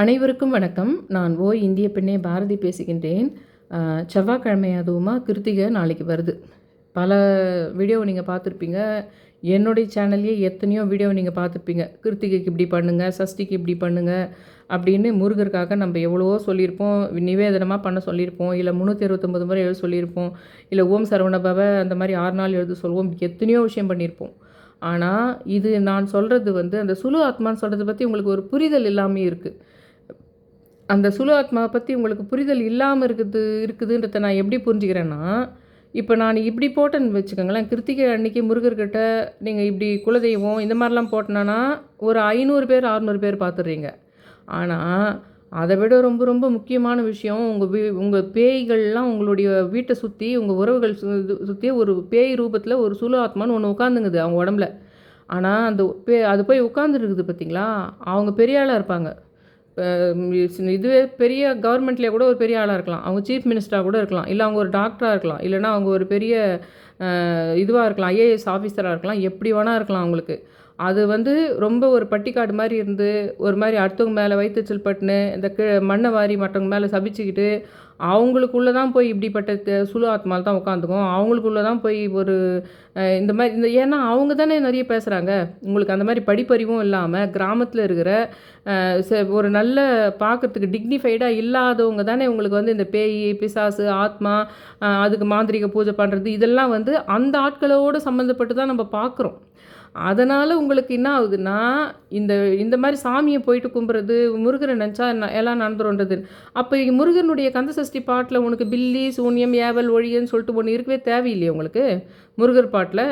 அனைவருக்கும் வணக்கம். நான் ஓ இந்திய பெண்ணே பாரதி பேசுகின்றேன். செவ்வாய்க்கிழமை அதுவுமா கிருத்திகை நாளைக்கு வருது. பல வீடியோ நீங்கள் பார்த்துருப்பீங்க. என்னுடைய சேனல்லையே எத்தனையோ வீடியோ நீங்கள் பார்த்துருப்பீங்க. கிருத்திகைக்கு இப்படி பண்ணுங்கள் சஷ்டிக்கு இப்படி பண்ணுங்கள் அப்படின்னு முருகருக்காக நம்ம எவ்வளவோ சொல்லியிருப்போம். நிவேதனமாக பண்ண சொல்லியிருப்போம். இல்லை முந்நூற்றி அறுபத்தொம்பது முறை எழுத சொல்லியிருப்போம். இல்லை ஓம் சரவணபவ அந்த மாதிரி ஆறு நாள் எழுத சொல்லுவோம் எத்தனையோ விஷயம் பண்ணியிருப்போம். ஆனால் இது நான் சொல்கிறது வந்து அந்த சுலு ஆத்மான்னு சொல்கிறத பற்றி உங்களுக்கு ஒரு புரிதல் இல்லாமல் இருக்குது அந்த சுழு ஆத்மாவை பற்றி உங்களுக்கு புரிதல் இல்லாமல் இருக்குது இருக்குதுன்றத நான் எப்படி புரிஞ்சுக்கிறேன்னா இப்போ நான் இப்படி போட்டேன்னு வச்சுக்கோங்களேன் கிருத்திகை அன்னைக்கு முருகர்கிட்ட நீங்கள் இப்படி குலதெய்வம் இந்த மாதிரிலாம் போட்டேன்னா ஒரு ஐநூறு பேர் அறநூறு பேர் பார்த்துடுறீங்க. ஆனால் அதை விட ரொம்ப ரொம்ப முக்கியமான விஷயம் உங்கள் வீ உங்கள் பேய்கள்லாம் உங்களுடைய வீட்டை சுற்றி உங்கள் உறவுகள் சுற்றி ஒரு பேய் ரூபத்தில் ஒரு சுழு ஆத்மான்னு ஒன்று உட்காந்துங்குது அவங்க உடம்புல. ஆனால் அந்த பே அது போய் உட்காந்துருக்குது பார்த்தீங்களா அவங்க பெரியாளாக இருப்பாங்க. இதுவே பெரிய கவர்மெண்ட்லேயே கூட ஒரு பெரிய ஆளாக இருக்கலாம். அவங்க சீஃப் மினிஸ்டராக கூட இருக்கலாம். இல்லை அவங்க ஒரு டாக்டராக இருக்கலாம். இல்லைனா அவங்க ஒரு பெரிய இதுவாக இருக்கலாம். ஐஏஎஸ் ஆஃபீஸராக இருக்கலாம். எப்படி வேணால் இருக்கலாம் அவங்களுக்கு. அது வந்து ரொம்ப ஒரு பட்டிக்காடு மாதிரி இருந்து ஒரு மாதிரி அடுத்தவங்க மேலே வைத்தச்சல் பட்டுன்னு இந்த கி மண்ணை வாரி மற்றவங்க மேலே சபிச்சுக்கிட்டு அவங்களுக்குள்ளே தான் போய் இப்படிப்பட்ட சுழு ஆத்மாவில் தான் உட்காந்துக்கும் அவங்களுக்குள்ளே தான் போய் ஒரு இந்த மாதிரி இந்த ஏன்னா அவங்க தானே நிறைய பேசுகிறாங்க உங்களுக்கு அந்த மாதிரி படிப்பறிவும் இல்லாமல் கிராமத்தில் இருக்கிற ச- ஒரு நல்ல பார்க்கறதுக்கு டிக்னிஃபைடாக இல்லாதவங்க தானே உங்களுக்கு வந்து இந்த பேய் பிசாசு ஆத்மா அதுக்கு மாந்திரிக பூஜை பண்ணுறது இதெல்லாம் வந்து அந்த ஆட்களோடு சம்மந்தப்பட்டு தான் நம்ம பார்க்குறோம் அதனால் உங்களுக்கு என்ன ஆகுதுன்னா இந்த இந்த மாதிரி சாமியை போயிட்டு கும்புறது முருகரை நினச்சா எல்லாம் நடந்துருன்றது அப்போ முருகனுடைய கந்தசஷ்டி பாட்டில் உனக்கு பில்லி சூன்யம் ஏவல் ஒழியன்னு சொல்லிட்டு ஒன்று இருக்கவே தேவையில்லையே உங்களுக்கு? முருகர் பாட்டில்?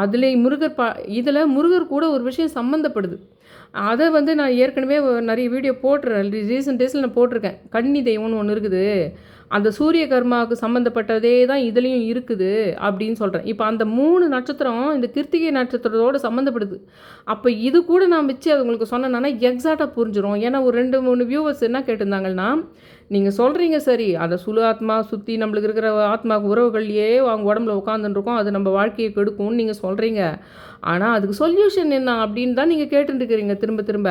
அதில் முருகர் பா இதில் முருகர் கூட ஒரு விஷயம் சம்மந்தப்படுது அதை வந்து நான் ஏற்கனவே நிறைய வீடியோ போட்டுறேன். ரீசெண்ட் டேஸில் நான் போட்டிருக்கேன். கன்னி தெய்வம்னு ஒன்று இருக்குது. அந்த சூரிய கர்மாவுக்கு சம்மந்தப்பட்டதே தான் இதுலேயும் இருக்குது அப்படின்னு சொல்கிறேன் இப்போ அந்த மூணு நட்சத்திரம் இந்த கிருத்திகை நட்சத்திரத்தோடு சம்மந்தப்படுது அப்போ இது கூட நான் வச்சு அது உங்களுக்கு சொன்னேன்னா எக்ஸாக்டாக புரிஞ்சிடும் ஏன்னா ஒரு ரெண்டு மூணு வியூவர்ஸ் என்ன கேட்டிருந்தாங்கன்னா நீங்கள் சொல்கிறீங்க சரி அதை சுழு ஆத்மா சுற்றி நம்மளுக்கு இருக்கிற ஆத்மா உறவுகள்லையே அவங்க உடம்புல உட்காந்துருக்கோம் அது நம்ம வாழ்க்கையை கெடுக்கும்னு நீங்கள் சொல்கிறீங்க ஆனால் அதுக்கு சொல்யூஷன் என்ன அப்படின்னு தான் நீங்கள் கேட்டுருக்கிறீங்க திரும்ப திரும்ப.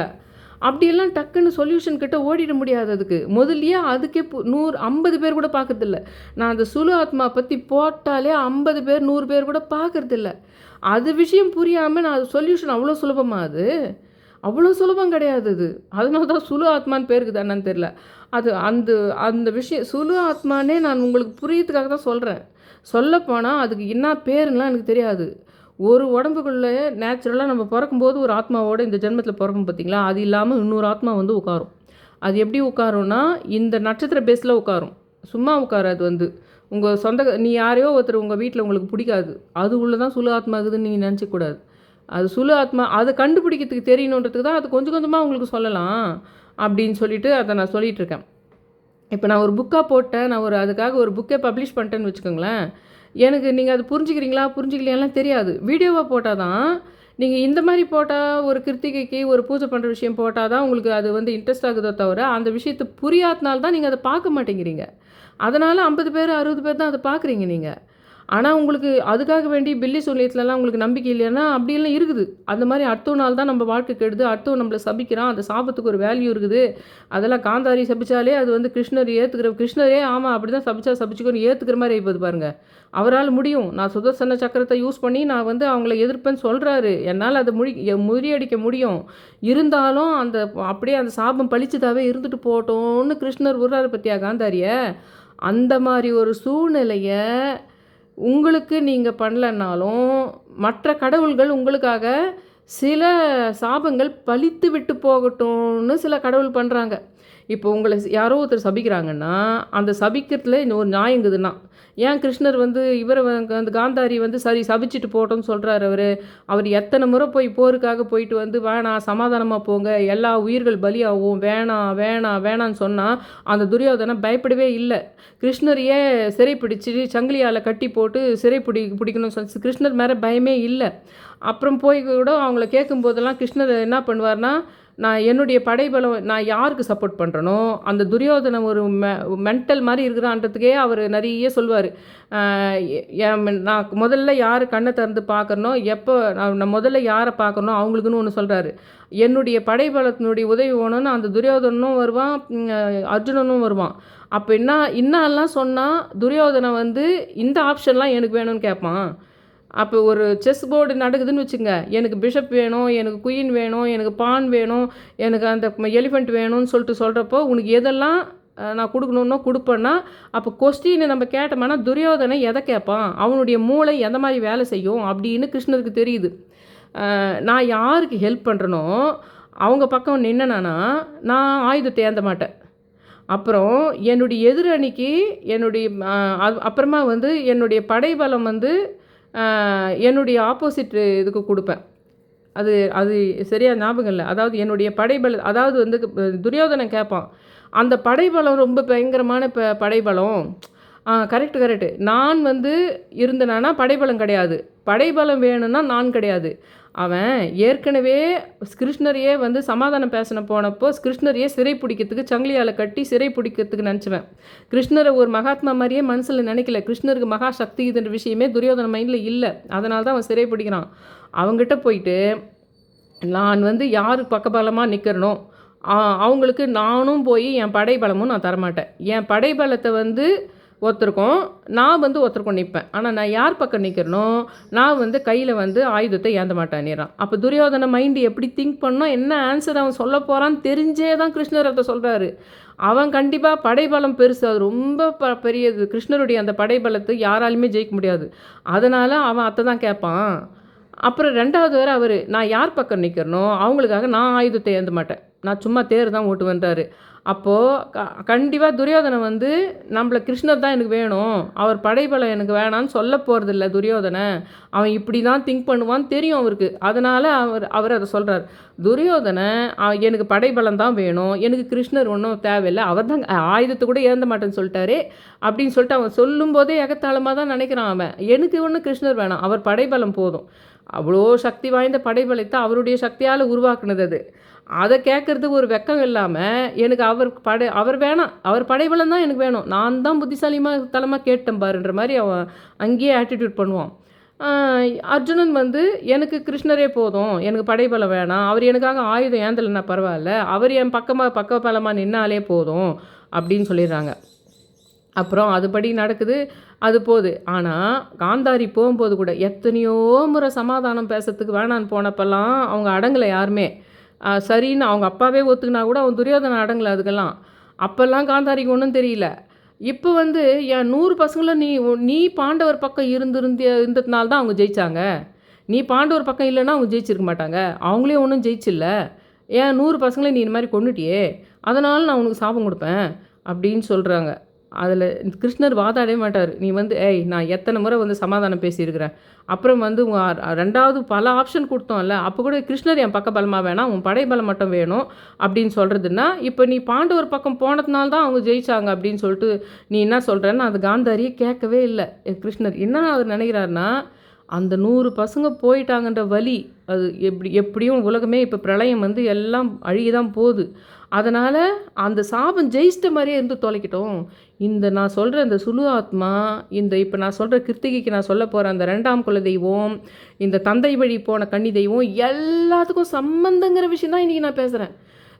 அப்படியெல்லாம் டக்குன்னு சொல்யூஷன் கிட்ட ஓடிட முடியாது அதுக்கு. முதல்லயே அதுக்கே பு- நூறு ஐம்பது பேர் கூட பார்க்கறதில்ல. நான் அந்த சுலு ஆத்மா பற்றி போட்டாலே ஐம்பது பேர் நூறு பேர் கூட பார்க்கறதில்ல. அது விஷயம் புரியாமல் நான் அது சொல்யூஷன் அவ்வளோ சுலபமாக அது? அவ்வளோ சுலபம் கிடையாது அது. அதனால தான் சுலு ஆத்மான்னு பேருக்கு என்னன்னு தெரில அது அந்த அந்த விஷயம் சுலு ஆத்மானே நான் உங்களுக்கு புரியறதுக்காக தான் சொல்கிறேன் சொல்லப்போனால் அதுக்கு என்ன பேருலாம் எனக்கு தெரியாது. ஒரு உடம்புக்குள்ளே நேச்சுரலாக நம்ம பிறக்கும்போது ஒரு ஆத்மாவோட இந்த ஜென்மத்தில் பிறக்கும் பார்த்தீங்களா? அது இல்லாமல் இன்னொரு ஆத்மா வந்து உட்காரும். அது எப்படி உட்காரும்னா இந்த நட்சத்திர பேஸில் உட்காரும். சும்மா உட்காராது வந்து. உங்கள் சொந்த நீ யாரையோ ஒருத்தர் உங்கள் வீட்டில் உங்களுக்கு பிடிக்காது. அது உள்ளே தான் சுலு ஆத்மா இருக்குதுன்னு நீங்கள் நினச்சக்கூடாது அது சுலு ஆத்மா அதை கண்டுபிடிக்கிறதுக்கு தெரியணுன்றதுக்கு தான் அது கொஞ்சம் கொஞ்சமாக உங்களுக்கு சொல்லலாம் அப்படின்னு சொல்லிட்டு அதை நான் சொல்லிகிட்ருக்கேன் இப்போ நான் ஒரு புக்காக போட்டேன். நான் ஒரு அதுக்காக ஒரு புக்கே பப்ளிஷ் பண்ணிட்டேன்னு வச்சுக்கோங்களேன். எனக்கு நீங்கள் அது புரிஞ்சுக்கிறீங்களா புரிஞ்சுக்கலையாலாம் தெரியாது. வீடியோவாக போட்டால் தான் நீங்கள் இந்த மாதிரி போட்டால் ஒரு கிருத்திகைக்கு ஒரு பூஜை பண்ணுற விஷயம் போட்டால் தான் உங்களுக்கு அது வந்து இன்ட்ரெஸ்ட் ஆகுதோ தவிர அந்த விஷயத்தை புரியாதனால தான் நீங்கள் அதை பார்க்க மாட்டேங்கிறீங்க. அதனால் ஐம்பது பேர் அறுபது பேர் தான் அதை பார்க்குறீங்க நீங்கள் ஆனால் உங்களுக்கு அதுக்காக வேண்டி பில்லி சூழ்நிலையத்துலலாம் உங்களுக்கு நம்பிக்கை இல்லைன்னா அப்படியெல்லாம் இருக்குது. அந்த மாதிரி அடுத்த நாள் தான் நம்ம வாழ்க்கை கெடுது. அடுத்தவன் நம்மளை சபிக்கிறான். அந்த சாபத்துக்கு ஒரு வேல்யூ இருக்குது. அதெல்லாம் காந்தாரி சபிச்சாலே அது வந்து கிருஷ்ணர் ஏற்றுக்கிற கிருஷ்ணரே ஆமாம் அப்படி தான் சபிச்சா சபிச்சுக்கோன்னு ஏற்றுக்கிற மாதிரி ஆகிப்போது பாருங்க. அவரால் முடியும். நான் சுதர்சன சக்கரத்தை யூஸ் பண்ணி நான் வந்து அவங்கள எதிர்ப்பேன்னு சொல்கிறாரு என்னால் அதை முடி முறியடிக்க முடியும். இருந்தாலும் அந்த அப்படியே அந்த சாபம் பழிச்சதாவே இருந்துட்டு போட்டோன்னு கிருஷ்ணர் விடுறாரு பற்றியா காந்தாரியை? அந்த மாதிரி ஒரு சூழ்நிலையை உங்களுக்கு நீங்கள் பண்ணலனாலும் மற்ற கடவுள்கள் உங்களுக்காக சில சாபங்கள் பழித்து விட்டு போகட்டும்னு சில கடவுள் பண்ணுறாங்க இப்போ உங்களை யாரோ ஒருத்தர் சபிக்கிறாங்கன்னா அந்த சபிக்கிறதுல இன்னொரு நியாயங்குதுன்னா ஏன் கிருஷ்ணர் வந்து இவரை வந்து அந்த காந்தாரி வந்து சரி சபிச்சுட்டு போட்டோம்னு சொல்கிறாரு அவர். அவர் எத்தனை முறை போய் போருக்காக போயிட்டு வந்து வேணாம் சமாதானமாக போங்க. எல்லா உயிர்கள் பலியாகும். வேணாம் வேணாம் வேணான்னு சொன்னால் அந்த துரியோதனை பயப்படவே இல்லை. கிருஷ்ணரையே சிறை பிடிச்சி சங்கிலியால் கட்டி போட்டு சிறை பிடி பிடிக்கணும்னு சொல்லி கிருஷ்ணர் மேலே பயமே இல்லை. அப்புறம் போய் கூட அவங்கள கேட்கும்போதெல்லாம் கிருஷ்ணர் என்ன பண்ணுவார்னா நான் என்னுடைய படைபலம் நான் யாருக்கு சப்போர்ட் பண்ணுறனோ அந்த துரியோதனை ஒரு மெ மென்டல் மாதிரி இருக்கிறான்றதுக்கே அவர் நிறைய சொல்லுவார் நான் முதல்ல யார் கண்ணை திறந்து பார்க்குறனோ எப்போ நான் நான் முதல்ல யாரை பார்க்கறனோ அவங்களுக்குன்னு ஒன்று சொல்கிறாரு என்னுடைய படைபலத்தினுடைய உதவி வேணும்னு அந்த துரியோதனனும் வருவான் அர்ஜுனனும் வருவான். அப்போ என்ன இன்னெல்லாம் சொன்னால் துரியோதனை வந்து இந்த ஆப்ஷன்லாம் எனக்கு வேணும்னு கேட்பான். அப்போ ஒரு செஸ் போர்டு நடக்குதுன்னு வச்சுங்க. எனக்கு பிஷப் வேணும் எனக்கு குயின் வேணும் எனக்கு பான் வேணும் எனக்கு அந்த எலிஃபெண்ட் வேணும்னு சொல்லிட்டு சொல்கிறப்போ உனக்கு எதெல்லாம் நான் கொடுக்கணுன்னோ கொடுப்பேன்னா அப்போ கொஸ்டினை நம்ம கேட்டோம்னா துரியோதனை எதை கேட்பான்? அவனுடைய மூளை எந்த மாதிரி வேலை செய்யும்? அப்படின்னு கிருஷ்ணருக்கு தெரியுது. நான் யாருக்கு ஹெல்ப் பண்ணுறனோ அவங்க பக்கம் நின்னனா நான் ஆயுதத்தை ஏந்த மாட்டேன். அப்புறம் என்னுடைய எதிரணிக்கு என்னுடைய அப்புறமா வந்து என்னுடைய படைபலம் வந்து என்னுடைய ஆப்போசிட் இதுக்கு கொடுப்பேன். அது அது சரியாக ஞாபகம் இல்லை. அதாவது என்னுடைய படைபல அதாவது வந்து துரியோதனன் கேட்பான் அந்த படைபலம் ரொம்ப பயங்கரமான ப படைபலம். கரெக்ட் கரெக்டு நான் வந்து இருந்தனானா படைபலம் கிடையாது. படைபலம் வேணும்னா நான் கிடையாது. அவன் ஏற்கனவே கிருஷ்ணரையே வந்து சமாதானம் பேசின போனப்போ கிருஷ்ணரையே சிறை பிடிக்கிறதுக்கு சங்கிலியால் கட்டி சிறை பிடிக்கிறதுக்கு நினச்சிவேன். கிருஷ்ணரை ஒரு மகாத்மா மாதிரியே மனசில் நினைக்கல. கிருஷ்ணருக்கு மகா சக்தி இதுன்ற விஷயமே துரியோதன மைண்டில் இல்லை. அதனால தான் அவன் சிறை பிடிக்கிறான். அவங்ககிட்ட போயிட்டு நான் வந்து யார் பக்கபலமாக நிற்கிறனோ அவங்களுக்கு நானும் போய் என் படைபலமும் நான் தரமாட்டேன். என் படைபலத்தை வந்து ஒருத்தருக்கும் நான் வந்து ஒருத்தருக்கும் நிற்பேன் ஆனால் நான் யார் பக்கம் நிற்கிறனோ நான் வந்து கையில் வந்து ஆயுதத்தை ஏந்த மாட்டேன்னுறான் அப்போ துரியோதன மைண்டு எப்படி திங்க் பண்ணோம் என்ன ஆன்சர் அவன் சொல்ல போகிறான்னு தெரிஞ்சே தான் கிருஷ்ணர் அதை சொல்கிறாரு அவன் கண்டிப்பாக படைபலம் பெருசு. அது ரொம்ப ப பெரியது. கிருஷ்ணருடைய அந்த படைபலத்தை யாராலுமே ஜெயிக்க முடியாது. அதனால் அவன் அத்தை தான் கேட்பான் அப்புறம் ரெண்டாவது வேறு அவர் நான் யார் பக்கம் நிற்கிறனோ அவங்களுக்காக நான் ஆயுதத்தை ஏந்த மாட்டேன். நான் சும்மா தேர் தான் ஓட்டுவேன்றாரு அப்போது க கண்டிப்பாக துரியோதனை வந்து நம்மள கிருஷ்ணர் தான் எனக்கு வேணும். அவர் படைபலம் எனக்கு வேணான்னு சொல்ல போகிறதில்ல துரியோதனை அவன் இப்படி தான் திங்க் பண்ணுவான்னு தெரியும் அவருக்கு. அதனால் அவர் அவர் அதை சொல்கிறார் துரியோதனை எனக்கு படைபலம் தான் வேணும். எனக்கு கிருஷ்ணர் ஒன்றும் தேவையில்லை. அவர் தான் ஆயுதத்தை கூட ஏந்த மாட்டேன்னு சொல்லிட்டாரு. அப்படின்னு சொல்லிட்டு அவன் சொல்லும்போதே எகத்தாளமாக தான் நினைக்கிறான் அவன். எனக்கு ஒன்றும் கிருஷ்ணர் வேணாம். அவர் படைபலம் போதும். அவ்வளோ சக்தி வாய்ந்த படைபலத்தை அவருடைய சக்தியால் உருவாக்குனது அது. அதை கேட்குறதுக்கு ஒரு வெக்கம் இல்லாமல் எனக்கு அவர் படை அவர் வேணாம். அவர் படைபலம் தான் எனக்கு வேணும். நான் தான் புத்திசாலிமாக தலமாக கேட்டேன் பாருன்ற மாதிரி அவன் அங்கேயே ஆட்டிடியூட் பண்ணுவான். அர்ஜுனன் வந்து எனக்கு கிருஷ்ணரே போதும். எனக்கு படைபலம் வேணாம். அவர் எனக்காக ஆயுதம் ஏந்தலைன்னா பரவாயில்ல. அவர் என் பக்கமாக பக்க பலமாக நின்னாலே போதும். அப்படின்னு சொல்லிடுறாங்க. அப்புறம் அதுபடி நடக்குது. அது போகுது. ஆனால் காந்தாரி போகும்போது கூட எத்தனையோ முறை சமாதானம் பேசுறதுக்கு வேணான்னு போனப்பெல்லாம் அவங்க அடங்கலை யாருமே. சரின்னு அவங்க அப்பாவே ஒத்துக்கினா கூட அவன் துரியோதனை அடங்கலை அதுக்கெல்லாம். அப்போல்லாம் காந்தாரிக்கு ஒன்றும் தெரியல. இப்போ வந்து என் நூறு பசங்களும் நீ நீ பாண்டவர் பக்கம் இருந்திருந்த இருந்ததுனால தான் அவங்க ஜெயித்தாங்க நீ பாண்டவர் பக்கம் இல்லைன்னா அவங்க ஜெயிச்சிருக்க மாட்டாங்க. அவங்களே ஒன்றும் ஜெயிச்சில்ல. ஏன் நூறு பசங்களை நீ இந்த மாதிரி கொண்டுட்டியே அதனால் நான் உனக்கு சாபம் கொடுப்பேன். அப்படின்னு சொல்கிறாங்க அதில் கிருஷ்ணர் வாதாடவே மாட்டார். நீ வந்து ஏய் நான் எத்தனை முறை வந்து சமாதானம் பேசியிருக்கிறேன். அப்புறம் வந்து ரெண்டாவது பல ஆப்ஷன் கொடுத்தோம்ல அப்போ கூட கிருஷ்ணர் என் பக்க பலமாக வேணாம் உன் படைபலம் மட்டும் வேணும் அப்படின்னு சொல்கிறதுன்னா இப்போ நீ பாண்டவர் பக்கம் போனதுனால தான் அவங்க ஜெயிச்சாங்க அப்படின்னு சொல்லிட்டு நீ என்ன சொல்கிறேன்னு அது காந்தாரியே கேட்கவே இல்லை. கிருஷ்ணர் என்ன அவர் நினைக்கிறாருன்னா அந்த நூறு பசங்க போயிட்டாங்கன்ற வலி அது எப்படி எப்படியும் உலகமே இப்போ பிரளயம் வந்து எல்லாம் அழுகி தான் போகுது. அதனால் அந்த சாபம் ஜெயிச்சிட்ட மாதிரியே இருந்து தொலைக்கிட்டோம். இந்த நான் சொல்கிற இந்த சுழு ஆத்மா இந்த இப்போ நான் சொல்கிற கிருத்திகைக்கு நான் சொல்ல போகிற அந்த ரெண்டாம் குல தெய்வம் இந்த தந்தை வழி போன கன்னி தெய்வம் எல்லாத்துக்கும் சம்பந்தங்கிற விஷயம் தான் இன்றைக்கி நான் பேசுகிறேன்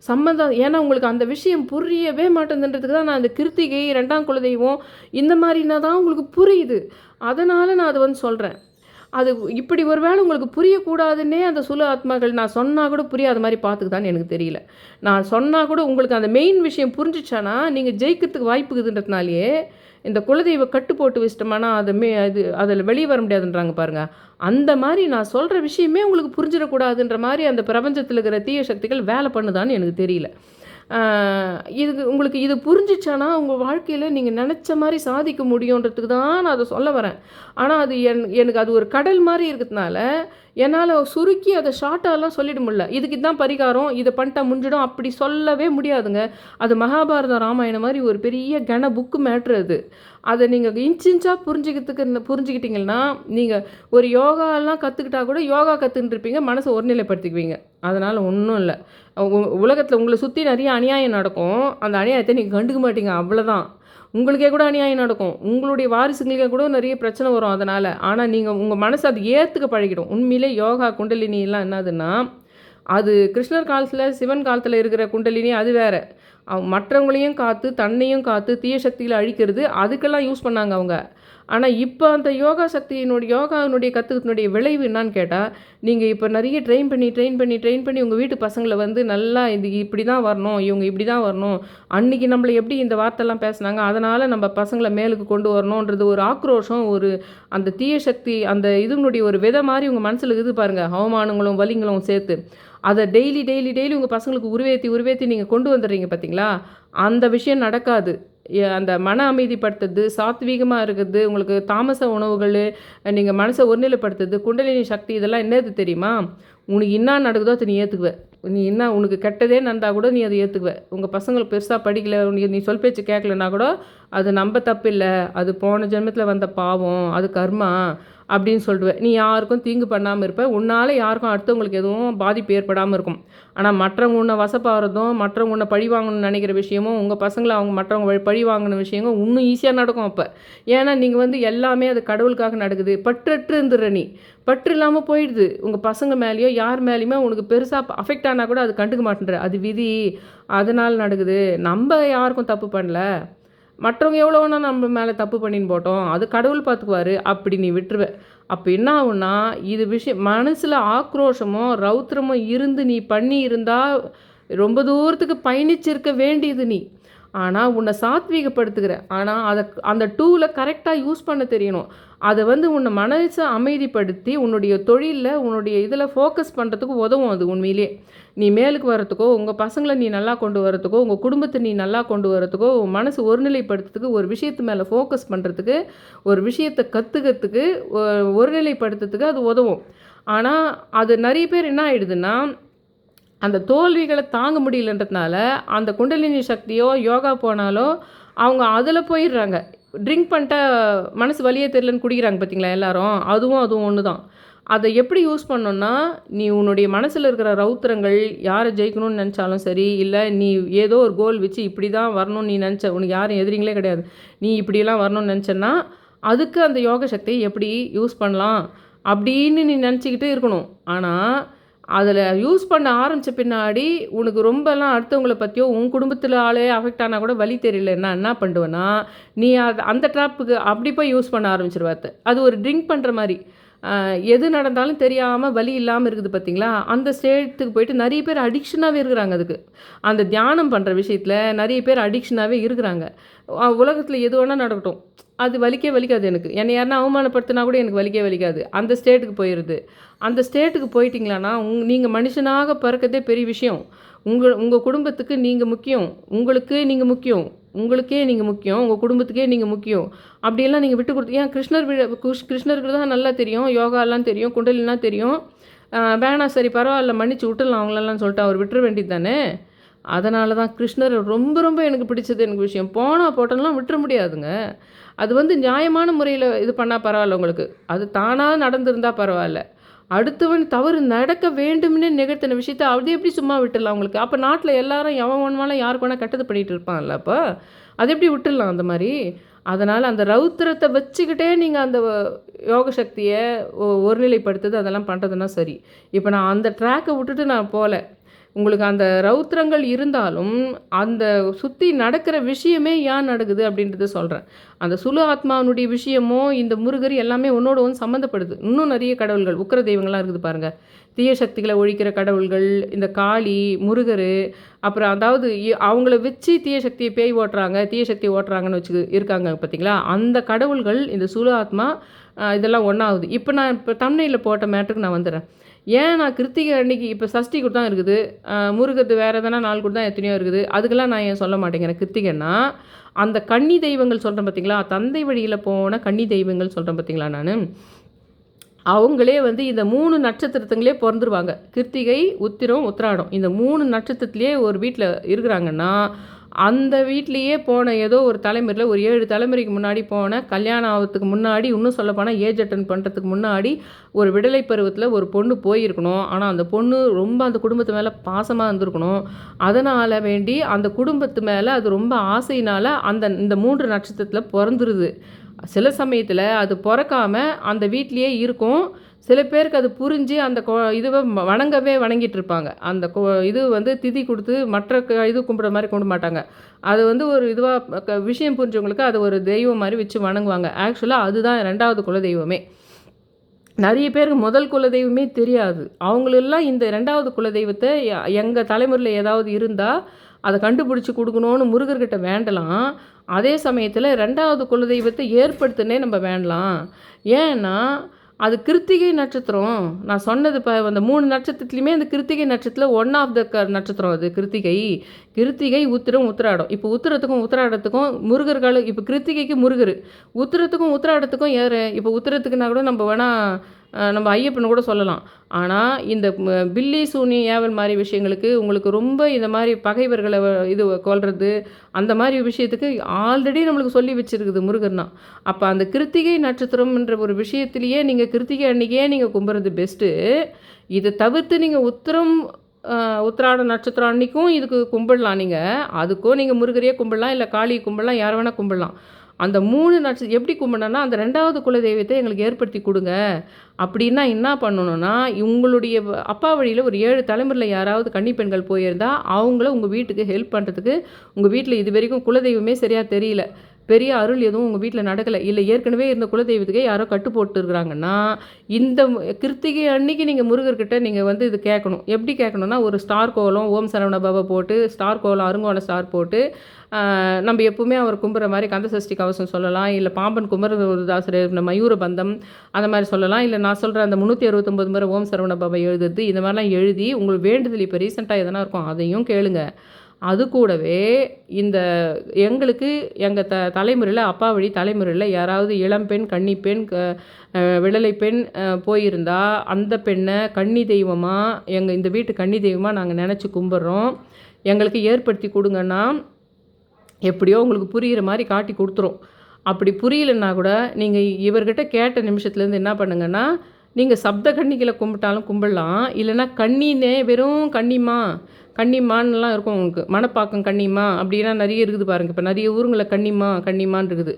சம்மந்தம் ஏன்னா உங்களுக்கு அந்த விஷயம் புரியவே மாட்டேங்கிறதுக்கு தான் நான் அந்த கிருத்திகை ரெண்டாம் குல தெய்வம் இந்த மாதிரினா தான் உங்களுக்கு புரியுது. அதனால் நான் அது வந்து சொல்கிறேன் அது இப்படி ஒரு வேளை உங்களுக்கு புரியக்கூடாதுன்னே அந்த சுல ஆத்மாக்கள் நான் சொன்னால் கூட புரியாத மாதிரி பார்த்துக்குதான்னு எனக்கு தெரியல. நான் சொன்னால் கூட உங்களுக்கு அந்த மெயின் விஷயம் புரிஞ்சிச்சானா நீங்கள் ஜெயிக்கிறதுக்கு வாய்ப்புக்குதுன்றதுனாலேயே இந்த குலதெய்வ கட்டு போட்டு வச்சிட்டோம்னா அது மே அது அதில் வெளியே வர முடியாதுன்றாங்க பாருங்கள் அந்த மாதிரி நான் சொல்கிற விஷயமே உங்களுக்கு புரிஞ்சிடக்கூடாதுன்ற மாதிரி அந்த பிரபஞ்சத்தில் இருக்கிற தீய சக்திகள் வேலை பண்ணுதான்னு எனக்கு தெரியல. இது உங்களுக்கு இது புரிஞ்சிச்சானா உங்கள் வாழ்க்கையில் நீங்கள் நினச்ச மாதிரி சாதிக்க முடியுன்றதுக்கு தான் நான் அதை சொல்ல வரேன். ஆனால் அது என் எனக்கு அது ஒரு கடல் மாதிரி இருக்கிறதுனால என்னால் சுருக்கி அதை ஷார்ட்டாலாம் சொல்லிட முடியல. இதுக்கு இதுதான் பரிகாரம் இதை பண்ணிட்டா முடிஞ்சிடும் அப்படி சொல்லவே முடியாதுங்க. அது மகாபாரதம் ராமாயணம் மாதிரி ஒரு பெரிய கன புக்கு மேட்ரு அது. அதை நீங்கள் இன்ச் இன்ச்சாக புரிஞ்சுக்கிறதுக்கு புரிஞ்சுக்கிட்டிங்கன்னா நீங்கள் ஒரு யோகாலாம் கற்றுக்கிட்டா கூட யோகா கற்றுன்னு இருப்பீங்க மனசை ஒருநிலைப்படுத்திக்குவீங்க. அதனால் ஒன்றும் இல்லை. உலகத்தில் உங்களை சுற்றி நிறைய அநியாயம் நடக்கும். அந்த அநியாயத்தை நீங்கள் கண்டுக்க மாட்டீங்க அவ்வளோதான் உங்களுக்கே கூட அநியாயம் நடக்கும். உங்களுடைய வாரிசுங்களுக்கே கூட நிறைய பிரச்சனை வரும் அதனால். ஆனால் நீங்கள் உங்கள் மனசு அது ஏற்றுக்க பழகிடும். உண்மையிலே யோகா குண்டலினி எல்லாம் என்னதுன்னா அது கிருஷ்ணர் காலத்தில் சிவன் காலத்தில் இருக்கிற குண்டலினி அது வேறு. மற்றவங்களையும் காத்து தன்னையும் காத்து தீய சக்தியில் அழிக்கிறது அதுக்கெல்லாம் யூஸ் பண்ணாங்க அவங்க. ஆனால் இப்போ அந்த யோகா சக்தியினுடைய யோகாவினுடைய கற்றுக்கத்தினுடைய விளைவு என்னான்னு கேட்டால் நீங்கள் இப்போ நிறைய ட்ரெயின் பண்ணி ட்ரெயின் பண்ணி ட்ரெயின் பண்ணி உங்கள் வீட்டு பசங்களை வந்து நல்லா இது இப்படி தான் வரணும் இவங்க இப்படி தான் வரணும். அன்றைக்கி நம்மளை எப்படி இந்த வார்த்தைலாம் பேசுனாங்க? அதனால் நம்ம பசங்களை மேலுக்கு கொண்டு வரணுன்றது ஒரு ஆக்ரோஷம் ஒரு அந்த தீய சக்தி அந்த இதுனுடைய ஒரு விதை மாதிரி உங்கள் மனசில் இது பாருங்கள் அவமானங்களும் வலிங்களும் சேர்த்து. அதை டெய்லி டெய்லி டெய்லி உங்கள் பசங்களுக்கு உருவேற்றி உருவேற்றி நீங்கள் கொண்டு வந்துடுறீங்க பார்த்தீங்களா அந்த விஷயம் நடக்காது. அந்த மன அமைதிப்படுத்துறது சாத்வீகமாக இருக்குது உங்களுக்கு தாமச உணவுகள் நீங்கள் மனசை ஒருநிலைப்படுத்துறது குண்டலினி சக்தி இதெல்லாம் என்னது தெரியுமா? உனக்கு என்ன நடக்குதோ அதை நீ ஏற்றுக்குவ நீ என்ன உனக்கு கெட்டதே நடந்தால் கூட நீ அதை ஏற்றுக்குவ உங்கள் பசங்களுக்கு பெருசாக படிக்கல உனக்கு நீ சொல் பேச்சு கேட்கலன்னா கூட அது நம்ம தப்பு இல்லை. அது போன ஜென்மத்தில் வந்த பாவம் அது கர்மா. அப்படின்னு சொல்லிடுவேன் நீ யாருக்கும் தீங்கு பண்ணாமல் இருப்ப. உன்னால் யாருக்கும் அடுத்தவங்களுக்கு எதுவும் பாதிப்பு ஏற்படாமல் இருக்கும். ஆனால் மற்றவங்க உன்னை வசப்பாகிறதும் மற்றவங்க உன்னை பழி வாங்கணும்னு நினைக்கிற விஷயமும் உங்கள் பசங்களை அவங்க மற்றவங்க பழி வாங்கின விஷயமும் இன்னும் ஈஸியாக நடக்கும் அப்போ. ஏன்னா நீங்கள் வந்து எல்லாமே அது கடவுளுக்காக நடக்குது. பற்றற்று இருந்துடுற நீ. பற்று இல்லாமல் போயிடுது. உங்கள் பசங்க மேலேயோ யார் மேலேயுமே உனக்கு பெருசாக அஃபெக்ட் ஆனால் கூட அது கண்டுக்க மாட்டேன்ற. அது விதி. அதனால் நடக்குது. நம்ம யாருக்கும் தப்பு பண்ணல. மற்றவங்க எவ்வளோ வேணால் நம்ம மேலே தப்பு பண்ணின்னு போட்டோம் அது கடவுள் பார்த்துக்குவார் அப்படி நீ விட்டுருவ. அப்போ என்ன ஆகுனா இது விஷயம் மனசில் ஆக்ரோஷமோ ரௌத்திரமோ இருந்து நீ பண்ணி இருந்தால் ரொம்ப தூரத்துக்கு பயணிச்சிருக்க வேண்டியது நீ. ஆனால் உன்னை சாத்வீகப்படுத்துகிற ஆனால் அதை அந்த டூவில் கரெக்டாக யூஸ் பண்ண தெரியணும். அதை வந்து உன்னை மனசை அமைதிப்படுத்தி உன்னுடைய தொழிலில் உன்னுடைய இதில் ஃபோக்கஸ் பண்ணுறதுக்கு உதவும் அது உண்மையிலே. நீ மேலுக்கு வரத்துக்கோ உங்கள் பசங்களை நீ நல்லா கொண்டு வரத்துக்கோ உங்கள் குடும்பத்தை நீ நல்லா கொண்டு வரத்துக்கோ உன் மனசு ஒருநிலைப்படுத்துறதுக்கு ஒரு விஷயத்து மேலே ஃபோக்கஸ் பண்ணுறதுக்கு ஒரு விஷயத்தை கற்றுக்கிறதுக்கு ஒருநிலைப்படுத்துறதுக்கு அது உதவும். ஆனால் அது நிறைய பேர் என்ன ஆகிடுதுன்னா அந்த தோல்விகளை தாங்க முடியலன்றதுனால அந்த குண்டலினி சக்தியோ யோகா போனாலோ அவங்க அதில் போயிடுறாங்க. ட்ரிங்க் பண்ணிட்டா மனசு வழியே தெரிலன்னு குடிக்கிறாங்க பார்த்தீங்களா எல்லாரும்? அதுவும் அதுவும் ஒன்று தான் அதை எப்படி யூஸ் பண்ணோன்னா நீ உன்னுடைய மனசில் இருக்கிற ரௌத்திரங்கள் யாரை ஜெயிக்கணும்னு நினச்சாலும் சரி இல்லை நீ ஏதோ ஒரு கோல் வச்சு இப்படி தான் வரணும்னு நீ நினச்ச உனக்கு யாரும் எதிரிங்களே கிடையாது. நீ இப்படியெல்லாம் வரணும்னு நினச்சேன்னா அதுக்கு அந்த யோக சக்தியை எப்படி யூஸ் பண்ணலாம்? அப்படின்னு நீ நினச்சிக்கிட்டு இருக்கணும். ஆனால் அதில் யூஸ் பண்ண ஆரம்பித்த பின்னாடி உனக்கு ரொம்பலாம் அடுத்தவங்களை பற்றியோ உன் குடும்பத்தில் ஆளே அஃபெக்ட் ஆனால் கூட வழி தெரியல. என்ன என்ன பண்ணுவேன்னா நீ அது அந்த ட்ராப்புக்கு அப்படி போய் யூஸ் பண்ண ஆரம்பிச்சிருவாத்து அது ஒரு ட்ரிங்க் பண்ணுற மாதிரி. எது நடந்தாலும் தெரியாமல் வலி இல்லாமல் இருக்குது பார்த்தீங்களா அந்த ஸ்டேட்டுக்கு போயிட்டு நிறைய பேர் அடிக்ஷனாகவே இருக்கிறாங்க அதுக்கு. அந்த தியானம் பண்ணுற விஷயத்தில் நிறைய பேர் அடிக்ஷனாகவே இருக்கிறாங்க. உலகத்தில் எது வேணால் நடக்கட்டும். அது வலிக்கே வலிக்காது எனக்கு. என்னை யாருன்னா அவமானப்படுத்தினா கூட எனக்கு வலிக்கே வலிக்காது. அந்த ஸ்டேட்டுக்கு போயிடுது அந்த ஸ்டேட்டுக்கு போயிட்டீங்களான்னா உங் நீங்கள் மனுஷனாக பிறக்கதே பெரிய விஷயம். உங்கள் உங்கள் குடும்பத்துக்கு நீங்கள் முக்கியம். உங்களுக்கு நீங்கள் முக்கியம். உங்களுக்கே நீங்கள் முக்கியம் உங்கள் குடும்பத்துக்கே நீங்கள் முக்கியம். அப்படியெல்லாம் நீங்கள் விட்டு கொடுத்து ஏன் கிருஷ்ணர் கிருஷ்ணருக்கு தான் நல்லா தெரியும் யோகாலாம் தெரியும் குண்டலிலாம் தெரியும். வேணாம் சரி பரவாயில்ல மன்னிச்சு விட்டுலாம் அவங்களெல்லாம் சொல்லிட்டு அவர் விட்டுற வேண்டியது தானே? அதனால தான் கிருஷ்ணர் ரொம்ப ரொம்ப எனக்கு பிடிச்சது எனக்கு விஷயம். போனால் போட்டோம்லாம் விட்டுற முடியாதுங்க. அது வந்து நியாயமான முறையில் இது பண்ணால் பரவாயில்ல உங்களுக்கு. அது தானாக நடந்திருந்தால் பரவாயில்ல. அடுத்தவன் தவறு நடக்க வேண்டும்னு நிகழ்த்தின விஷயத்த அது எப்படி சும்மா விட்டுடலாம் அவங்களுக்கு? அப்போ நாட்டில் எல்லாரும் எவன் வேணுமாலும் யாருக்கு வேணால் கெட்டது பண்ணிகிட்டு இருப்பான்ல அப்போ? அது எப்படி விட்டுடலாம் அந்த மாதிரி? அதனால் அந்த ரௌத்திரத்தை வச்சுக்கிட்டே நீங்கள் அந்த யோக சக்தியை ஒருநிலைப்படுத்துது அதெல்லாம் பண்ணுறதுன்னா சரி. இப்போ நான் அந்த ட்ராக்கை விட்டுட்டு நான் போகல உங்களுக்கு அந்த ரௌத்திரங்கள் இருந்தாலும் அந்த சுற்றி நடக்கிற விஷயமே ஏன் நடக்குது அப்படின்றத சொல்கிறேன் அந்த சுலு ஆத்மாவனுடைய விஷயமோ இந்த முருகர் எல்லாமே ஒன்றோட ஒன்று சம்மந்தப்படுது இன்னும் நிறைய கடவுள்கள் உக்கர தெய்வங்கள்லாம் இருக்குது பாருங்கள் தீய சக்திகளை ஒழிக்கிற கடவுள்கள் இந்த காளி முருகர் அப்புறம் அதாவது அவங்கள வச்சு தீய சக்தியை பேய் ஓட்டுறாங்க தீய சக்தி ஓட்டுறாங்கன்னு வச்சு இருக்காங்க பார்த்தீங்களா? அந்த கடவுள்கள் இந்த சுலு ஆத்மா இதெல்லாம் ஒன்றாகுது இப்போ நான் இப்போ தமிழில் போட்ட மேட்ருக்கு நான் வந்துடுறேன் ஏன் நான் கிருத்திகை அன்னைக்கு இப்போ சஷ்டி கூட தான் இருக்குது. முருகத்து வேறு எதனா நாள் கூட தான் எத்தனையோ இருக்குது. அதுக்கெல்லாம் நான் ஏன் சொல்ல மாட்டேங்கிறேன்? கிருத்திகைன்னா அந்த கன்னி தெய்வங்கள் சொல்கிறேன் பார்த்தீங்களா தந்தை வழியில் போன கன்னி தெய்வங்கள் சொல்கிறேன் பார்த்தீங்களா நான்? அவங்களே வந்து இந்த மூணு நட்சத்திரத்துங்களே பிறந்துருவாங்க. கிருத்திகை உத்திரம் உத்திராடம். இந்த மூணு நட்சத்திரத்துலேயே ஒரு வீட்டில் இருக்கிறாங்கன்னா அந்த வீட்லேயே போன ஏதோ ஒரு தலைமுறையில் ஒரு ஏழு தலைமுறைக்கு முன்னாடி போன கல்யாணம் ஆகிறதுக்கு முன்னாடி இன்னும் சொல்லப்போனால் ஏஜ் அட்டன் பண்ணுறதுக்கு முன்னாடி ஒரு விடலை பருவத்தில் ஒரு பொண்ணு போயிருக்கணும். ஆனால் அந்த பொண்ணு ரொம்ப அந்த குடும்பத்து மேலே பாசமாக இருந்திருக்கணும். அதனால் வேண்டி அந்த குடும்பத்து மேலே அது ரொம்ப ஆசையினால் அந்த இந்த மூன்று நட்சத்திரத்தில் பிறந்துருது. சில சமயத்தில் அது பிறக்காமல் அந்த வீட்லேயே இருக்கும். சில பேருக்கு அது புரிஞ்சு அந்த கொ இதுவை வணங்கவே வணங்கிட்டு இருப்பாங்க அந்த கொ இது வந்து திதி கொடுத்து மற்ற க- இது கும்பிட்ற மாதிரி கும்பிட மாட்டாங்க. அது வந்து ஒரு இதுவாக விஷயம் புரிஞ்சவங்களுக்கு அது ஒரு தெய்வம் மாதிரி வச்சு வணங்குவாங்க. ஆக்சுவலாக அதுதான் ரெண்டாவது குல தெய்வமே. நிறைய பேருக்கு முதல் குலதெய்வமே தெரியாது. அவங்களெல்லாம் இந்த ரெண்டாவது குலதெய்வத்தை எங்கள் தலைமுறையில் ஏதாவது இருந்தால் அதை கண்டுபிடிச்சி கொடுக்கணும்னு முருகர்கிட்ட வேண்டலாம். அதே சமயத்தில் ரெண்டாவது குலதெய்வத்தை ஏற்படுத்துனே நம்ம வேண்டலாம். ஏன்னா அது கிருத்திகை நட்சத்திரம். நான் சொன்னது இப்போ அந்த மூணு நட்சத்திரத்துலையுமே அந்த கிருத்திகை நட்சத்திரம் ஒன் ஆஃப் த க நட்சத்திரம் அது கிருத்திகை. கிருத்திகை உத்திரம் உத்திராடம். இப்போ உத்திரத்துக்கும் உத்திராடத்துக்கும் முருகர்கள் இப்போ கிருத்திகைக்கு முருகர். உத்திரத்துக்கும் உத்திராடத்துக்கும் ஏறு இப்போ உத்திரத்துக்குனா கூட நம்ம வேணால் நம்ம ஐயப்பன் கூட சொல்லலாம். ஆனால் இந்த பில்லி சூனி ஏவல் மாதிரி விஷயங்களுக்கு உங்களுக்கு ரொம்ப இந்த மாதிரி பகைவர்களை வ- இது கொல்றது அந்த மாதிரி விஷயத்துக்கு ஆல்ரெடி நம்மளுக்கு சொல்லி வச்சிருக்குது முருகர்னா. அப்போ அந்த கிருத்திகை நட்சத்திரம்ன்ற ஒரு விஷயத்திலேயே நீங்கள் கிருத்திகை அன்னைக்கே நீங்கள் கும்பிட்றது பெஸ்ட்டு இதை தவிர்த்து நீங்கள் உத்தரம் உத்தராட உத்திராட நட்சத்திரம் அன்னைக்கும் இதுக்கு கும்பிடலாம் நீங்கள் அதுக்கும் நீங்கள் முருகரையே கும்பிடலாம் இல்லை காளி கும்பிடலாம் யார் வேணால் கும்பிடலாம். அந்த மூணு நட்ச எப்படி கும்பிடணும்னா அந்த ரெண்டாவது குலதெய்வத்தை எங்களுக்கு ஏற்படுத்தி கொடுங்க. அப்படின்னா என்ன பண்ணணும்னா உங்களுடைய அப்பா வழியில் ஒரு ஏழு தலைமுறையில் யாராவது கன்னிப்பெண்கள் போயிருந்தால் அவங்கள உங்கள் வீட்டுக்கு ஹெல்ப் பண்ணுறதுக்கு உங்கள் வீட்டில் இது வரைக்கும் குலதெய்வமே சரியாக தெரியல. பெரிய அருள் எதுவும் உங்கள் வீட்டில் நடக்கலை. இல்லை ஏற்கனவே இருந்த குலதெய்வத்துக்கே யாரோ கட்டு போட்டுருக்குறாங்கன்னா இந்த கிருத்திகை அன்னைக்கு நீங்கள் முருகர்கிட்ட நீங்கள் வந்து இது கேட்கணும். எப்படி கேட்கணும்னா ஒரு ஸ்டார் கோலம் ஓம் சரவண பாபா போட்டு ஸ்டார் கோலம் அருங்கோண ஸ்டார் போட்டு நம்ம எப்பவுமே அவர் கும்புற மாதிரி கந்தசஷ்டி கவசம் சொல்லலாம். இல்லை பாம்பன் குமரதாசர் மயூர பந்தம் அந்த மாதிரி சொல்லலாம். இல்லை நான் சொல்கிற அந்த முந்நூற்றி அறுபத்தொம்பது முறை ஓம் சரவண பாபா எழுதுறது இந்த மாதிரிலாம் எழுதி உங்களுக்கு வேண்டுதல் இப்போ ரீசெண்டாக எதனா இருக்கும் அதையும் கேளுங்கள் அது கூடவே இந்த எங்களுக்கு எங்கள் த தலைமுறையில் அப்பா வழி தலைமுறையில் யாராவது இளம்பெண் கன்னிப்பெண் க விடலை பெண் போயிருந்தால் அந்த பெண்ணை கன்னி தெய்வமாக எங்கள் இந்த வீட்டு கன்னி தெய்வமாக நாங்கள் நினச்சி கும்பிட்றோம். எங்களுக்கு ஏற்படுத்தி கொடுங்கன்னா எப்படியோ உங்களுக்கு புரிகிற மாதிரி காட்டி கொடுத்துரும். அப்படி புரியலன்னா கூட நீங்கள் இவர்கிட்ட கேட்ட நிமிஷத்துலேருந்து என்ன பண்ணுங்கன்னா நீங்கள் சப்த கன்னிகளை கும்பிட்டாலும் கும்பிடலாம் இல்லைன்னா கண்ணினே வெறும் கன்னிமா கன்னிமான்லாம் இருக்கும் உங்களுக்கு. மணப்பாக்கம் கன்னிமா அப்படின்னா நிறைய இருக்குது பாருங்கள் இப்போ நிறைய ஊருங்களில் கன்னிமா கன்னிமான் இருக்குது.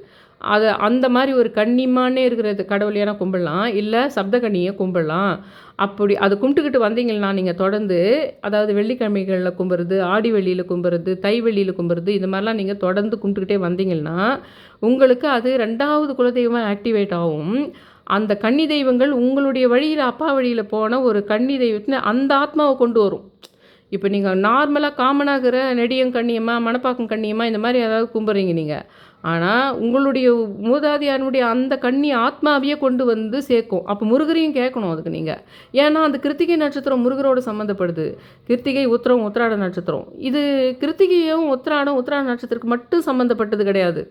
அதை அந்த மாதிரி ஒரு கன்னிமானே இருக்கிறது கடவுளையான கும்பிடலாம். இல்லை சப்த கன்னியை கும்பிடலாம். அப்படி அது கும்பிட்டுக்கிட்டு வந்தீங்கன்னா நீங்கள் தொடர்ந்து அதாவது வெள்ளிக்கிழமைகளில் கும்புறது ஆடி வெள்ளியில் கும்புறது தை வெள்ளியில் கும்புறது இந்த மாதிரிலாம் நீங்கள் தொடர்ந்து கும்பிட்டுக்கிட்டே வந்தீங்கன்னா உங்களுக்கு அது ரெண்டாவது குலதெய்வமாக ஆக்டிவேட் ஆகும். அந்த கன்னி தெய்வங்கள் உங்களுடைய வழியில் அப்பா வழியில் போன ஒரு கன்னி தெய்வத்தின் அந்த ஆத்மாவை கொண்டு வரும். இப்போ நீங்கள் நார்மலாக காமனாகிற நெடியம் கண்ணியம்மா மணப்பாக்கம் கண்ணியம்மா இந்த மாதிரி ஏதாவது கும்பிட்றீங்க நீங்கள் ஆனால் உங்களுடைய மூதாதையாருடைய அந்த கண்ணி ஆத்மாவையே கொண்டு வந்து சேர்க்கும். அப்போ முருகரையும் கேட்கணும் அதுக்கு நீங்கள் ஏன்னா அந்த கிருத்திகை நட்சத்திரம் முருகரோடு சம்மந்தப்படுது கிருத்திகை உத்திரம் உத்திராட நட்சத்திரம். இது கிருத்திகையும் உத்திராடம் உத்திராட நட்சத்திரத்துக்கு மட்டும் சம்மந்தப்பட்டது கிடையாது.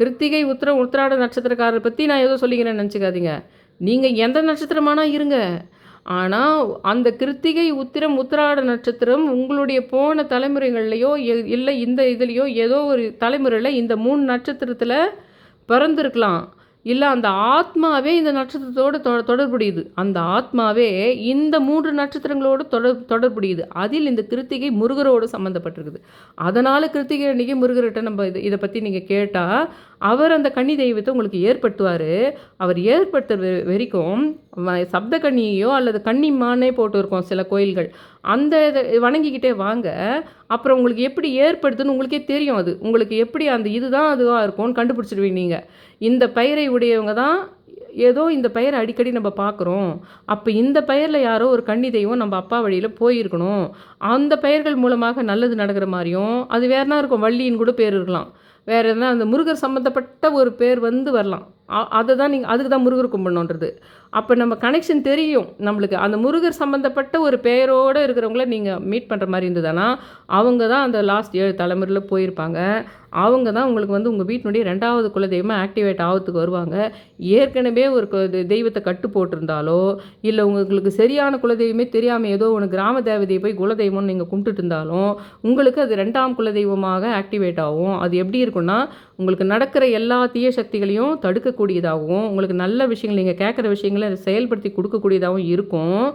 கிருத்திகை உத்திரம் உத்திராட நட்சத்திரக்காரரை பற்றி நான் ஏதோ சொல்லிக்கிறேன்னு நினச்சிக்காதீங்க. நீங்கள் எந்த நட்சத்திரமானால் இருங்க. ஆனால் அந்த கிருத்திகை உத்திரம் உத்திராட நட்சத்திரம் உங்களுடைய போன தலைமுறைகள்லையோ எ- இல்லை இந்த இதுலேயோ ஏதோ ஒரு தலைமுறையில் இந்த மூணு நட்சத்திரத்தில் பிறந்திருக்கலாம். இல்லை அந்த ஆத்மாவே இந்த நட்சத்திரத்தோடு தொ தொடர்புடையது. அந்த ஆத்மாவே இந்த மூன்று நட்சத்திரங்களோடு தொடர் தொடர்புடையது. அதில் இந்த கிருத்திகை முருகரோடு சம்மந்தப்பட்டிருக்குது அதனால் கிருத்திகை அன்றைக்கி முருகர்கிட்ட நம்ம இது இதை பற்றி நீங்கள் கேட்டால் அவர் அந்த கன்னி தெய்வத்தை உங்களுக்கு ஏற்படுத்துவார். அவர் ஏற்படுத்த வரைக்கும் வ- சப்த கன்னியையோ அல்லது கன்னிமானே போட்டிருக்கோம் சில கோயில்கள். அந்த இதை வணங்கிக்கிட்டே வாங்க. அப்புறம் உங்களுக்கு எப்படி ஏற்படுத்துன்னு உங்களுக்கே தெரியும் அது. உங்களுக்கு எப்படி அந்த இதுதான் அதுவாக இருக்கும்னு கண்டுபிடிச்சிடுவீங்க நீங்கள் இந்த பெயரை உடையவங்க தான் ஏதோ இந்த பெயரை அடிக்கடி நம்ம பார்க்குறோம். அப்போ இந்த பெயரில் யாரோ ஒரு கன்னி தெய்வம் நம்ம அப்பா வழியில் போயிருக்கணும். அந்த பெயர்கள் மூலமாக நல்லது நடக்கிற மாதிரியும் அது வேறனா இருக்கும். வள்ளின்னு கூட பேர் இருக்கலாம். வேறு எதுனா அந்த முருகர் சம்மந்தப்பட்ட ஒரு பேர் வந்து வரலாம். அதை தான் நீங்கள் அதுக்கு தான் முருகர் கும்பிடணுன்றது அப்போ நம்ம கனெக்ஷன் தெரியும் நம்மளுக்கு. அந்த முருகர் சம்மந்தப்பட்ட ஒரு பெயரோடு இருக்கிறவங்கள நீங்கள் மீட் பண்ணுற மாதிரி இருந்ததுன்னா அவங்க தான் அந்த லாஸ்ட் ஏழு தலைமுறையில் போயிருப்பாங்க. அவங்க தான் உங்களுக்கு வந்து உங்கள் வீட்டினுடைய ரெண்டாவது குலதெய்வமாக ஆக்டிவேட் ஆகிறதுக்கு வருவாங்க. ஏற்கனவே ஒரு தெய்வத்தை கட்டு போட்டிருந்தாலோ இல்லை உங்களுக்கு சரியான குலதெய்வமே தெரியாமல் ஏதோ ஒன்று கிராம தேவதையை போய் குலதெய்வம்னு நீங்கள் கும்பிட்டுட்டு இருந்தாலும் உங்களுக்கு அது ரெண்டாம் குலதெய்வமாக ஆக்டிவேட் ஆகும். அது எப்படி இருக்கும்னா உங்களுக்கு நடக்கிற எல்லா தீய சக்திகளையும் தடுக்கக்கூடியதாகவும் உங்களுக்கு நல்ல விஷயங்கள் நீங்கள் கேட்குற விஷயங்களை அதை செயல்படுத்தி கொடுக்கக்கூடியதாகவும் இருக்கும்.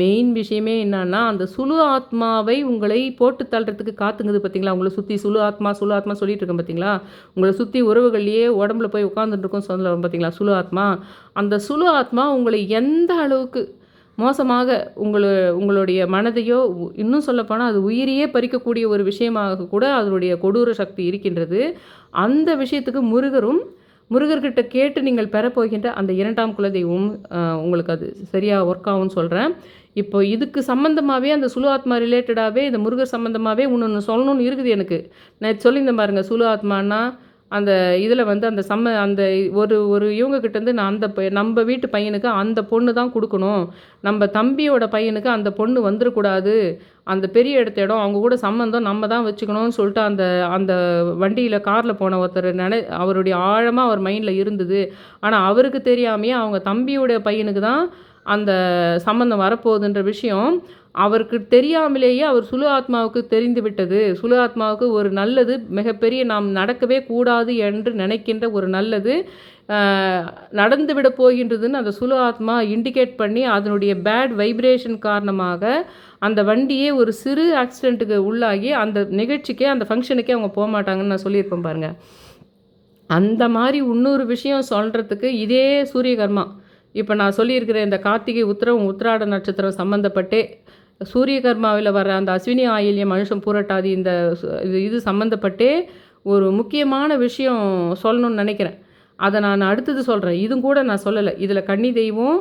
மெயின் விஷயமே என்னன்னா அந்த சுழு ஆத்மாவை உங்களை போட்டு தள்ளுறதுக்கு காத்துங்குது பார்த்தீங்களா உங்களை சுற்றி சுழு ஆத்மா சுழு ஆத்மா சொல்லிட்டு இருக்கேன் பார்த்தீங்களா உங்களை சுற்றி உறவுகள்லேயே உடம்புல போய் உட்காந்துட்டு இருக்கும் சொல்ல பார்த்தீங்களா சுழு ஆத்மா. அந்த சுழு ஆத்மா உங்களை எந்த அளவுக்கு மோசமாக உங்களு உங்களுடைய மனதையோ இன்னும் சொல்லப்போனால் அது உயிரையே பறிக்கக்கூடிய ஒரு விஷயமாக கூட அதனுடைய கொடூர சக்தி இருக்கின்றது. அந்த விஷயத்துக்கு முருகரும் முருகர்கிட்ட கேட்டு நீங்கள் பெறப்போகின்ற அந்த இரண்டாம் குலதெய்வம் உங்களுக்கு அது சரியாக ஒர்க் ஆகும்னு சொல்கிறேன் இப்போ இதுக்கு சம்மந்தமாகவே அந்த சுழு ஆத்மா ரிலேட்டடாகவே இந்த முருகர் சம்மந்தமாகவே ஒன்று சொல்லணும்னு இருக்குது எனக்கு. நான் சொல்லியிருந்தேன் பாருங்கள் சுழு ஆத்மானா அந்த இதில் வந்து அந்த சம்ம அந்த ஒரு ஒரு இவங்கக்கிட்டேருந்து நான் அந்த ப- நம்ம வீட்டு பையனுக்கு அந்த பொண்ணு தான் கொடுக்கணும். நம்ம தம்பியோட பையனுக்கு அந்த பொண்ணு வந்துடக்கூடாது அந்த பெரிய இடத்த இடம் அவங்க கூட சம்மந்தம் நம்ம தான் வச்சுக்கணும்னு சொல்லிட்டு அந்த அந்த வண்டியில் காரில் போன ஒருத்தர் நினை அவருடைய ஆழமாக அவர் மைண்டில் இருந்தது. ஆனால் அவருக்கு தெரியாமையே அவங்க தம்பியோட பையனுக்கு தான் அந்த சம்மந்தம் வரப்போகுதுன்ற விஷயம் அவருக்கு தெரியாமலேயே அவர் சுழு ஆத்மாவுக்கு தெரிந்து விட்டது. சுழு ஆத்மாவுக்கு ஒரு நல்லது மிகப்பெரிய நாம் நடக்கவே கூடாது என்று நினைக்கின்ற ஒரு நல்லது நடந்து விட போகின்றதுன்னு அந்த சுழு ஆத்மா இண்டிகேட் பண்ணி அதனுடைய பேட் வைப்ரேஷன் காரணமாக அந்த வண்டியே ஒரு சிறு ஆக்சிடெண்ட்டுக்கு உள்ளாகி அந்த நிகழ்ச்சிக்கே அந்த ஃபங்க்ஷனுக்கே அவங்க போக மாட்டாங்கன்னு நான் சொல்லியிருப்பேன் பாருங்கள் அந்த மாதிரி இன்னொரு விஷயம் சொல்கிறதுக்கு இதே சூரியகர்மா இப்போ நான் சொல்லியிருக்கிற இந்த கார்த்திகை உத்திரம் உத்திராட நட்சத்திரம் சம்மந்தப்பட்டே சூரியகர்மாவில் வர அந்த அஸ்வினி ஆயில்யம் மனுஷன் பூரட்டாதி இந்த இது இது சம்மந்தப்பட்டே ஒரு முக்கியமான விஷயம் சொல்லணும்னு நினைக்கிறேன். அதை நான் அடுத்தது சொல்கிறேன் இதுவும் கூட நான் சொல்லலை. இதில் கன்னி தெய்வம்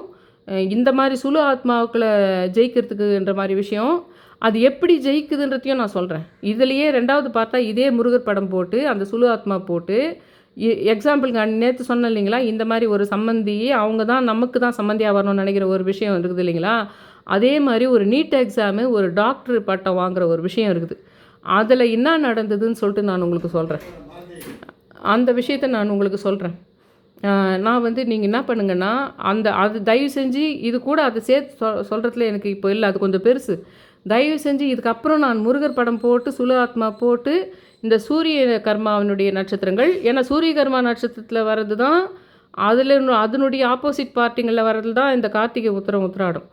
இந்த மாதிரி சுழு ஆத்மாவுக்களை ஜெயிக்கிறதுக்குன்ற மாதிரி விஷயம் அது எப்படி ஜெயிக்குதுன்றதையும் நான் சொல்கிறேன் இதுலேயே ரெண்டாவது பார்த்தா இதே முருகர் படம் போட்டு அந்த சுழு ஆத்மா போட்டு எக்ஸாம்பிளுக்கு நேற்று சொன்னேன் இல்லைங்களா? இந்த மாதிரி ஒரு சம்மந்தி அவங்க தான் நமக்கு தான் சம்மந்தியாக வரணும்னு நினைக்கிற ஒரு விஷயம் இருக்குது இல்லைங்களா? அதே மாதிரி ஒரு நீட் எக்ஸாமு ஒரு டாக்டர் பட்டம் வாங்குற ஒரு விஷயம் இருக்குது. அதில் என்ன நடந்ததுன்னு சொல்லிட்டு நான் உங்களுக்கு சொல்கிறேன் அந்த விஷயத்தை நான் உங்களுக்கு சொல்கிறேன் நான் வந்து நீங்கள் என்ன பண்ணுங்கன்னா அந்த அது தயவு செஞ்சு இது கூட அதை சேர்த்து சொ சொல்கிறதுல எனக்கு இப்போ இல்லை அது கொஞ்சம் பெருசு. தயவு செஞ்சு இதுக்கப்புறம் நான் முருகர் படம் போட்டு சுழு ஆத்மா போட்டு இந்த சூரிய கர்மாவினுடைய நட்சத்திரங்கள். ஏன்னா சூரிய கர்மா நட்சத்திரத்தில் வர்றது தான் அதில் அதனுடைய ஆப்போசிட் பார்ட்டிங்களில் வர்றது தான் இந்த கார்த்திகை உத்தரம் உத்திராடும்.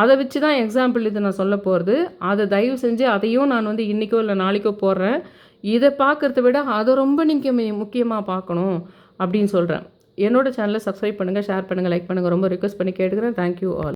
அதை வச்சு தான் எக்ஸாம்பிள் இது நான் சொல்ல போகிறது அதை தயவு செஞ்சு அதையும் நான் வந்து இன்றைக்கோ இல்லை நாளைக்கோ போடுறேன். இதை பார்க்குறத விட அதை ரொம்ப நீங்கள் முக்கியமாக பார்க்கணும் அப்படின்னு சொல்கிறேன் என்னோட சேனலை சப்ஸ்கிரைப் பண்ணுங்கள் ஷேர் பண்ணுங்கள் லைக் பண்ணுங்கள் ரொம்ப ரிக்வஸ்ட் பண்ணி கேட்டுக்கிறேன். Thank you all